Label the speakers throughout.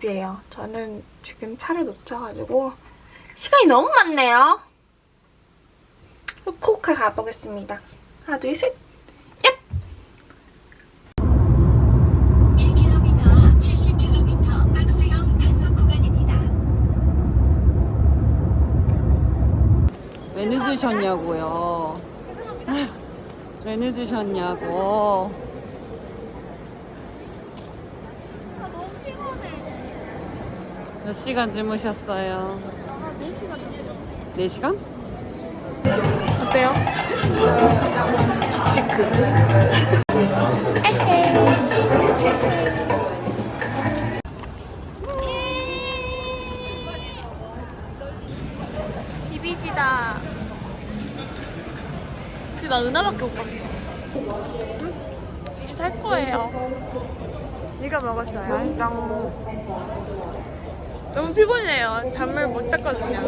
Speaker 1: 집이에요. 저는 지금 차를 놓쳐가지고 시간이 너무 많네요. 후쿠오카 가보겠습니다. 하나 둘 셋. 얍!
Speaker 2: 1km, 70km 박스형 단속 구간입니다.
Speaker 3: 왜 늦으셨냐고요? 왜 늦으셨냐고?
Speaker 1: 아 너무 피곤해.
Speaker 3: 몇 시간 주무셨어요?
Speaker 1: 아 4시간 잤어.
Speaker 3: 4시간?
Speaker 1: 어때요? 시크. 에헤이. 비비지다. 근데 나 은하밖에 못 봤어. 응? 이제 탈 거예요. 이거 먹었어요. 짱. 너무 피곤해요. 잠을 못 잤거든요.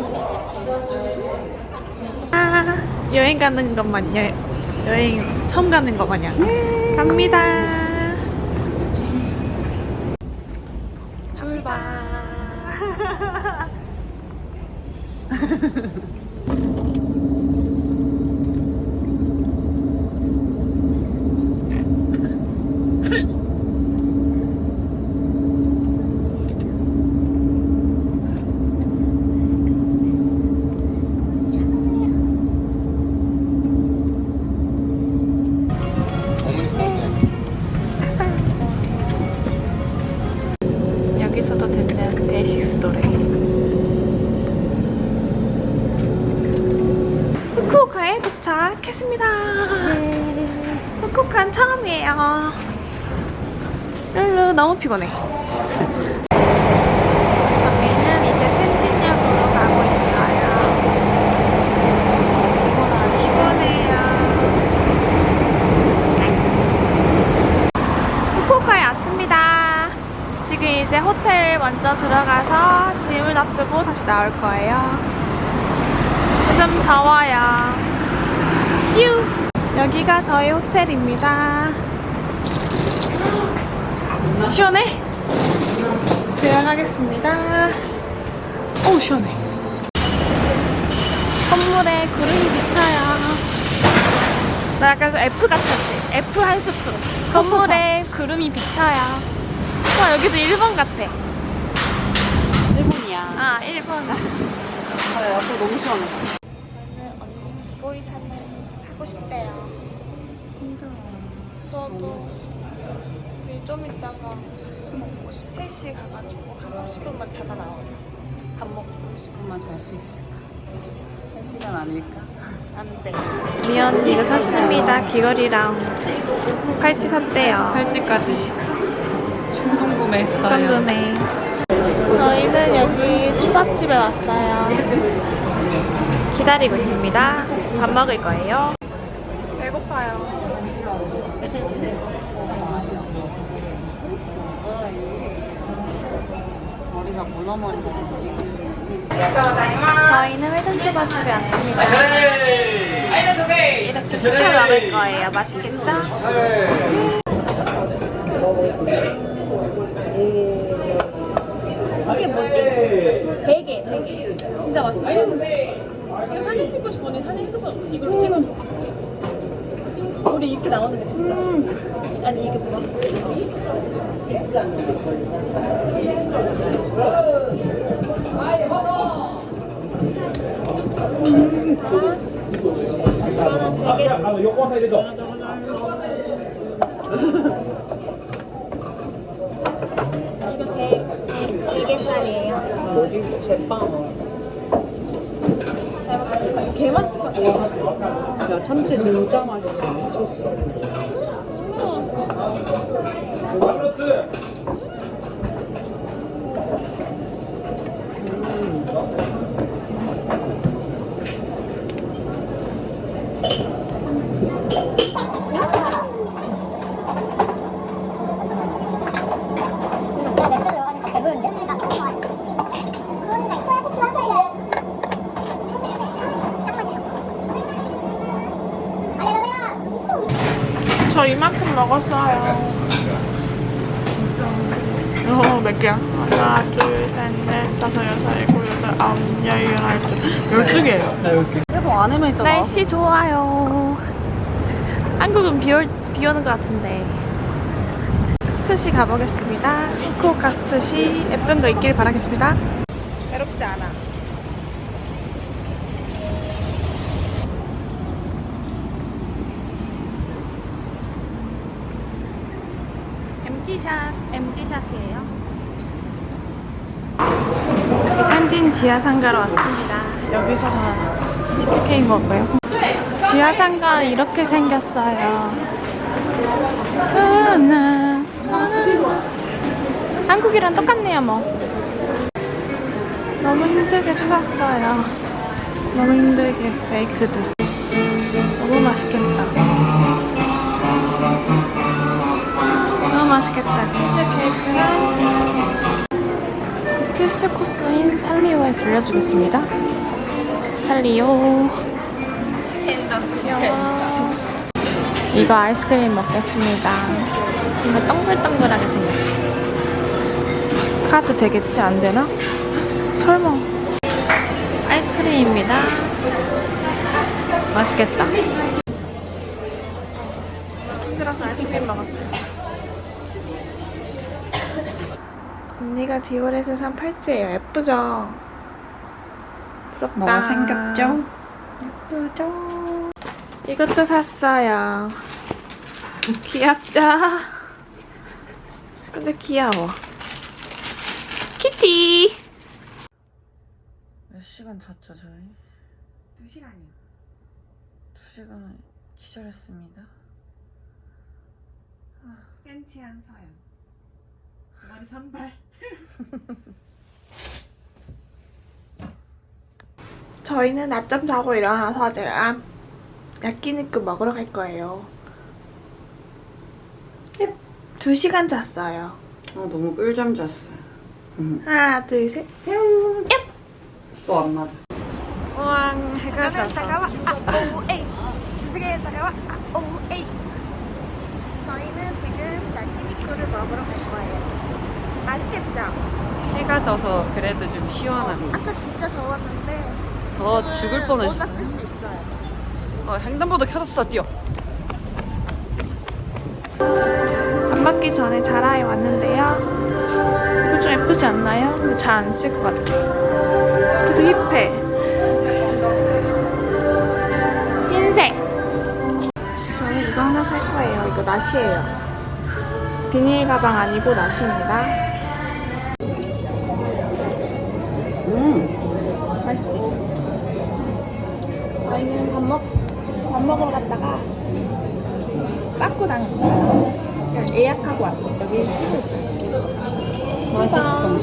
Speaker 1: 아, 여행 가는 것 마냥 여행 처음 가는 것 마냥 갑니다. 출발. 후쿠오카에 도착했습니다. 후쿠오카는 처음이에요. 룰루 너무 피곤해. 저희는 이제 텐진역으로 가고 있어요. 피곤해요. 후쿠오카에 왔습니다. 지금 이제 호텔 먼저 들어가서 짐을 놔두고 다시 나올 거예요. 좀 더워요. 휴! 여기가 저희 호텔입니다. 시원해? 들어가겠습니다. 오, 시원해. 건물에 구름이 비쳐요. 나 약간 F 같았지? F 한 스프. 건물에 구름이 비쳐요. 와, 여기도 일본 같아.
Speaker 3: 일본이야.
Speaker 1: 아, 일본.
Speaker 3: 아, 옆에 너무 시원해.
Speaker 1: 저는 언니 귀걸이 사는 사고 싶대요. 저도 우리 좀 이따가 스시 먹고 싶 3시 가가지고 한 30분만 자다 나오자. 밥 먹고
Speaker 3: 10분만 잘 수 있을까? 3시간 아닐까?
Speaker 1: 안 돼. 미연 이거 샀습니다. 귀걸이랑 팔찌 샀대요.
Speaker 3: 팔찌까지 충동 구매했어요.
Speaker 1: 궁금해. 저희는 여기 초밥집에 왔어요. 기다리고 있습니다. 밥 먹을 거예요. 배고파요.
Speaker 3: 머리가 문어머리가
Speaker 1: 저희는 회전초밥 집에 왔습니다. 이렇게 시켜 먹을 거예요. 맛있겠죠? 이게 뭐지? 베개, 베개. 진짜 맛있어. 이거 사진 찍고 싶으니 사진 찍어, 이걸로 찍어줘. 우리 이렇게 나오는 게 진짜. 아니, 이게 뭐야? 이거 대, 대, 대게살이에요.
Speaker 3: 뭐지? 제빵.
Speaker 1: 잘. 개 맛있을 것 같아요.
Speaker 3: 야, 참치 진짜 맛있어. 미쳤어.
Speaker 1: 저 이만큼 먹었어요. 어, 몇 개야? 하나, 둘, 셋, 넷, 다섯, 여섯, 일곱, 여덟, 아홉, 열, 열하나, 열두 개예요.
Speaker 3: 여기. 계속 안에만 있다.
Speaker 1: 날씨 좋아요. 한국은 비, 올, 비 오는 것 같은데. 스트시 가보겠습니다. 후쿠오카 스트시 예쁜 거 있길 바라겠습니다. 외롭지 않아. MG샷, MG샷이에요. 한진 지하상가로 왔습니다. 여기서 저 치즈케이크 먹어요. 지하상가 이렇게 생겼어요. 으나, 으나. 한국이랑 똑같네요, 뭐. 너무 힘들게 찾았어요. 너무 힘들게 베이크드. 너무 맛있겠다. 맛있겠다. 치즈케이크랑 필수 코스인 살리오에 들려주겠습니다. 살리오. 이거 아이스크림 먹겠습니다. 이거 동글동글하게 생겼어. 카드 되겠지? 안 되나? 설마. 아이스크림입니다. 맛있겠다. 디올에서 산 팔찌예요. 예쁘죠? 부럽다.
Speaker 3: 뭐가 생겼죠? 예쁘죠?
Speaker 1: 이것도 샀어요. 귀엽죠? 근데 귀여워. 키티!
Speaker 3: 몇 시간 잤죠 저희?
Speaker 1: 두 시간이요.
Speaker 3: 두 시간을 기절했습니다.
Speaker 1: 센치한 서연. 머리 산발. 저희는 낮잠 자고 일어나서 제가 야끼니쿠 먹으러 갈 거예요. 두 시간 잤어요.
Speaker 3: 아 너무 꿀잠 잤어요. 음.
Speaker 1: 하나, 둘, 셋.
Speaker 3: 또안 맞아. 우왕 해가 져서.
Speaker 1: 오에이. 두시간 다가와. 아, 오 에이. 저희는 지금 야끼니쿠를 먹으러 갈 거예요. 맛있겠죠?
Speaker 3: 해가 져서 그래도 좀 시원합니다.
Speaker 1: 아까 진짜 더웠는데
Speaker 3: 더
Speaker 1: 지금은
Speaker 3: 죽을 뻔했어.
Speaker 1: 뭔가 쓸수 있어요.
Speaker 3: 어, 횡단보도 켜졌어 뛰어.
Speaker 1: 밥 먹기 전에 자라에 왔는데요. 이거 좀 예쁘지 않나요? 잘 안 쓸 것 같아. 그래도 힙해. 흰색. 저는 이거 하나 살 거예요. 이거 나시예요. 비닐 가방 아니고 나시입니다.
Speaker 3: 음.
Speaker 1: 맛있지? 저희는 밥 먹, 밥 먹으러 갔다가 빠꾸 당했어요. 예약하고 왔어요. 여기 쉬고 있어요.
Speaker 3: 맛있어.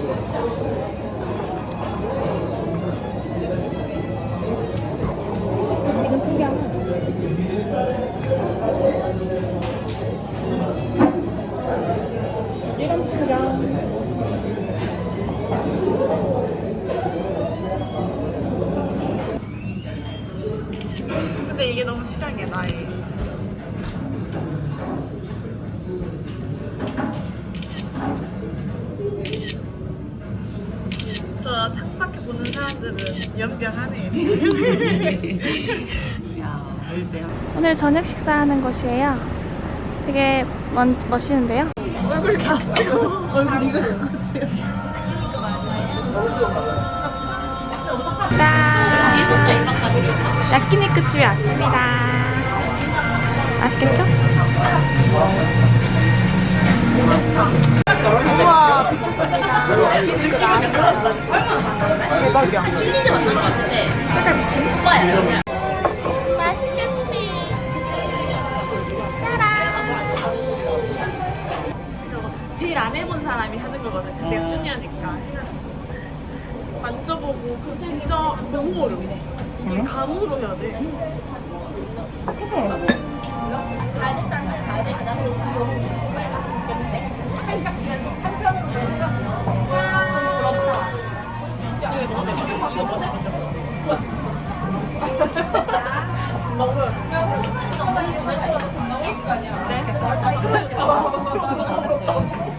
Speaker 1: 오늘 저녁 식사하는 곳이에요. 되게 멋, 멋있는데요? 얼굴 가. 얼굴 이거 같아요. 짠! 야끼니쿠 집에 왔습니다. 맛있겠죠? 우와, 미쳤습니다. 대박이야. 1, 2년 만난 것 같은데. 약간 미친. 맛있겠지. 일 안 해본 사람이 하는 거거든. 그래서 내가 음. 쭈니하니까 만져보고 그 진짜 너무 어려워. 이게 음? 감으로 해야 돼.
Speaker 4: 먹어요. 음.
Speaker 3: 그래?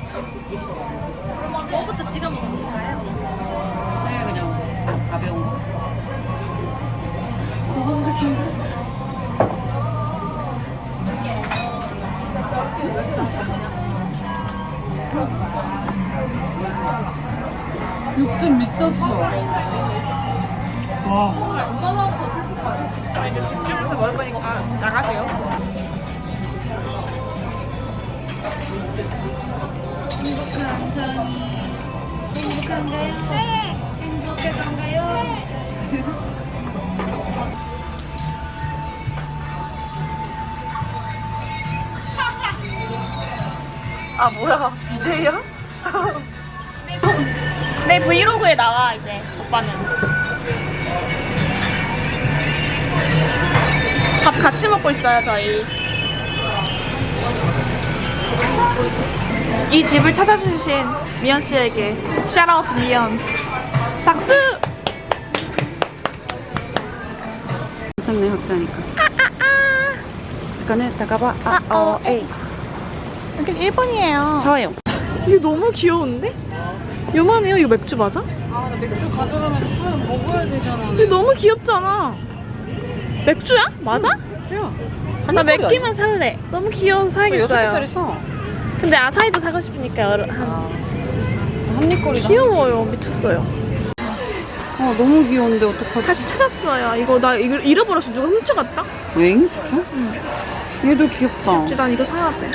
Speaker 1: 찍어 먹는 건가요?
Speaker 3: 네, 그냥 가벼운 거. 고검색해 육즙 미쳤어. 와.
Speaker 1: 엄마 아, 이제 집중해서 먹을 거니까 나가세요.
Speaker 3: 행복한 천이. 행복한가요? 네. 행복할 건가요? 아 뭐야 BJ야?
Speaker 1: 내 브이로그에 나와 이제 오빠는. 밥 같이 먹고 있어요 저희. 이 집을 찾아주신 미연 씨에게 샤라우트 미연. 박수.
Speaker 3: 괜찮네 학교니까. 잠깐은 다가봐. 아, 어, 에이.
Speaker 1: 이렇게 1번이에요.
Speaker 3: 좋아요.
Speaker 1: 이게 너무 귀여운데? 요만해요. 이거 맥주 맞아?
Speaker 3: 아, 나 맥주 가져가면 처음 먹어야 되잖아.
Speaker 1: 이게 너무 귀엽잖아. 맥주야? 맞아?
Speaker 3: 맥주야.
Speaker 1: 나 맥기만 살래. 너무 귀여워서 사야겠어요.
Speaker 3: 짜리 사.
Speaker 1: 근데 아사히도 사고 싶으니까 여러, 한
Speaker 3: 아, 한입거리다.
Speaker 1: 귀여워요. 미쳤어요.
Speaker 3: 어, 너무 귀여운데 어떡하지?
Speaker 1: 다시 찾았어요. 이거 나 이거 잃어버렸어. 누가 훔쳐갔다?
Speaker 3: 엥? 진짜? 얘도 귀엽다.
Speaker 1: 이제 난 이거 사야 돼.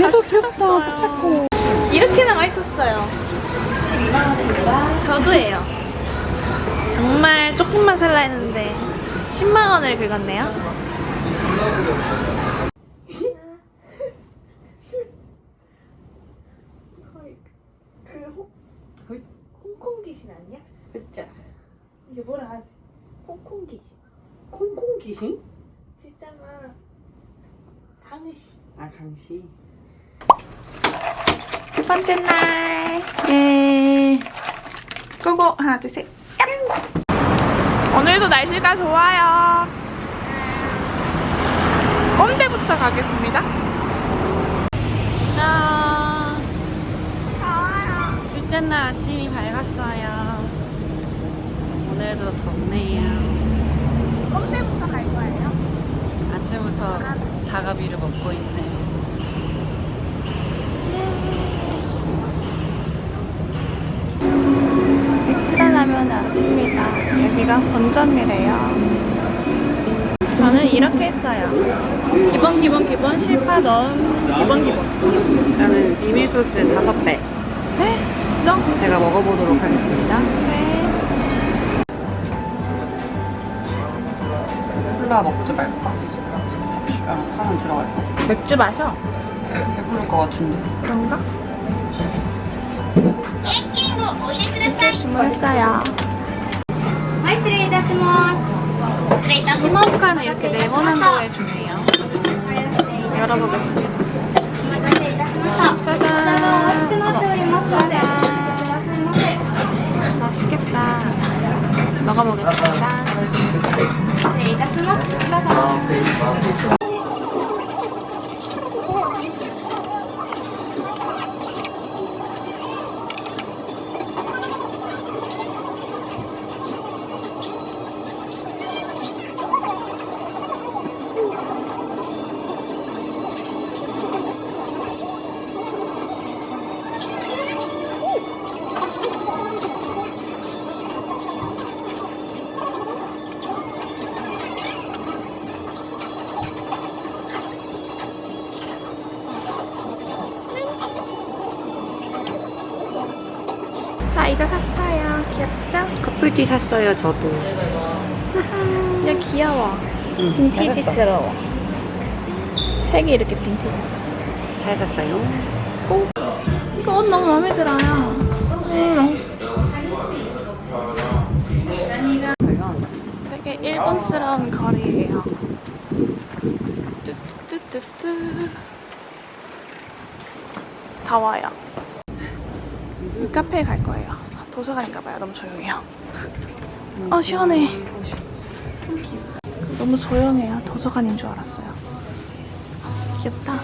Speaker 3: 얘도
Speaker 1: 다시
Speaker 3: 귀엽다.
Speaker 1: 찾았어요.
Speaker 3: 포착고.
Speaker 1: 이렇게 나와 있었어요. 12만원입니다. 저도예요. 정말 조금만 살라 했는데 10만 원을 긁었네요.
Speaker 5: 그 홍콩 귀신
Speaker 3: 그짜.
Speaker 5: 이게 뭐라 하지? 홍콩 귀신.
Speaker 3: 콩콩 귀신?
Speaker 5: 진짜가 강시.
Speaker 3: 아, 강시.
Speaker 1: 두 번째 날.
Speaker 3: 예.
Speaker 1: 끄고 하나 둘 셋. 짠! 오늘도 날씨가 좋아요. 꼼대부터 가겠습니다. 짠.
Speaker 3: 둘째 날 아침이 밝았어요. 오늘도 덥네요.
Speaker 1: 꼼대부터 갈 거예요.
Speaker 3: 아침부터 자가비를 먹고 있네.
Speaker 1: 출연하면 왔습니다. 여기가 본점이래요. 저는 이렇게 했어요. 기본 기본 기본 실파 넣은 기본 기본.
Speaker 3: 저는 비밀 소스 다섯 배.
Speaker 1: 네? 진짜?
Speaker 3: 제가 먹어보도록 하겠습니다.
Speaker 1: 네.
Speaker 3: 콜라 먹지 말까? 아, 파는 들어갈까?
Speaker 1: 맥주 마셔.
Speaker 3: 배부를 것 같은데.
Speaker 1: 그런가?
Speaker 2: 現金をお入れください
Speaker 1: 주문했어요.
Speaker 2: はい失礼いたします失礼いたします
Speaker 1: 스모카는 이렇게 네모난 거에 주네요. 열어보겠습니다.
Speaker 2: お待たせいたしましたこちらがお熱くなっておりますのでお待ちくださいませ
Speaker 1: 맛있겠다. 먹어보겠습니다.
Speaker 2: いたします。どうぞ
Speaker 3: 커플티 샀어요, 저도.
Speaker 1: 야, 귀여워.
Speaker 3: 응,
Speaker 1: 빈티지스러워. 색이 이렇게 빈티지.
Speaker 3: 잘 샀어요.
Speaker 1: 이거 옷 너무 마음에 들어요. 음, 되게 일본스러운 거리예요. 뚜뚜뚜뚜. 더워요. 이 카페에 갈 거예요. 도서관인가 봐요. 너무 조용해요. 아 시원해. 너무 조용해요. 도서관인 줄 알았어요. 귀엽다.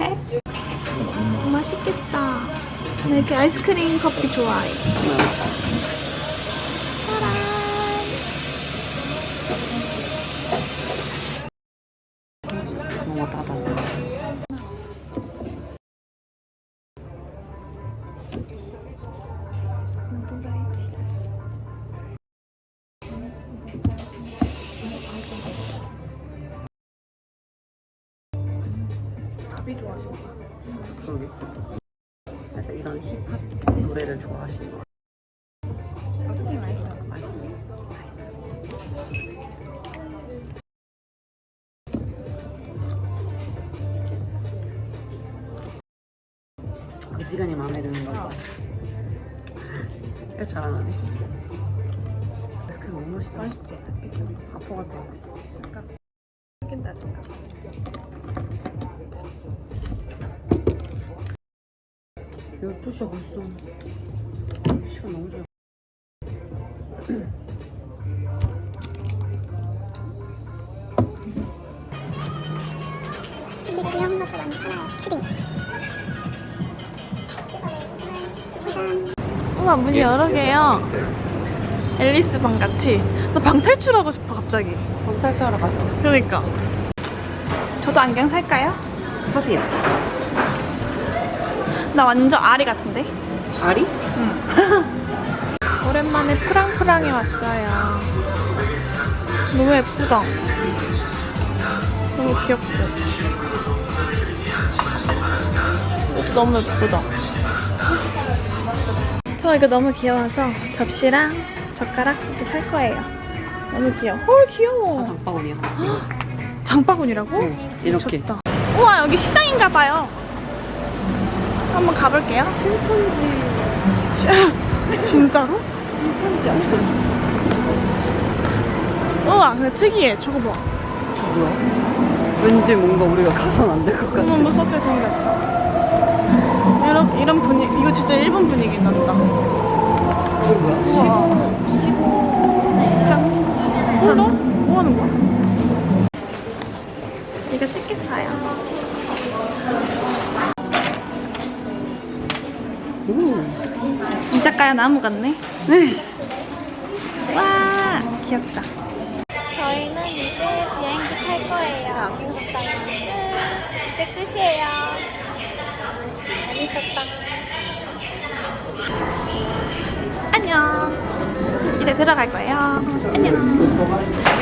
Speaker 1: 해? 맛있겠다. 나 이렇게 아이스크림 커피 좋아해.
Speaker 3: 이런 힙합 노래를 좋아하시는 거.
Speaker 1: 아이스크림 맛있어요.
Speaker 3: 맛있어. 그 시간이 마음에 드는 거. 이거 잘하네. 아이스크림 너무 맛있다.
Speaker 1: 맛있지?
Speaker 3: 아포 같아. 12시야 벌써 시간 너무 잘
Speaker 2: 이게 귀여운 것도 많이 팔아요? 키링.
Speaker 1: 우와 문이 여러 개요. 앨리스 방 같이. 나 방 탈출하고 싶어 갑자기.
Speaker 3: 방 탈출하러 가자.
Speaker 1: 그러니까. 저도 안경 살까요?
Speaker 3: 사세요.
Speaker 1: 나 완전 아리 같은데?
Speaker 3: 아리?
Speaker 1: 오랜만에 프랑프랑에 왔어요. 너무 예쁘다. 너무 귀엽고. 이것도 너무 예쁘다. 저 이거 너무 귀여워서 접시랑 젓가락 이렇게 살 거예요. 너무 귀여워. 헐 귀여워.
Speaker 3: 다 장바구니야.
Speaker 1: 장바구니라고?
Speaker 3: 응, 이렇게.
Speaker 1: 미쳤다. 우와 여기 시장인가 봐요. 한번 가볼게요.
Speaker 3: 신천지.
Speaker 1: 진짜로?
Speaker 3: 신천지 아니야?
Speaker 1: 우와 근데 특이해. 저거 봐.
Speaker 3: 뭐야? 왠지 뭔가 우리가 가선 안 될 것 같아.
Speaker 1: 너무 무섭게 생겼어. 이런 이런 분위기 이거 진짜 일본 분위기 난다.
Speaker 3: 이거 뭐야? 15.
Speaker 1: 홀로? 뭐 하는 거야? 이거 찍겠어요.
Speaker 3: 오.
Speaker 1: 이 작가야 나무 같네.
Speaker 3: 네.
Speaker 1: 와 귀엽다.
Speaker 2: 저희는 이제 비행기 탈 거예요. 이제 끝이에요. 재밌었다.
Speaker 1: 안녕. 이제 들어갈 거예요. 안녕.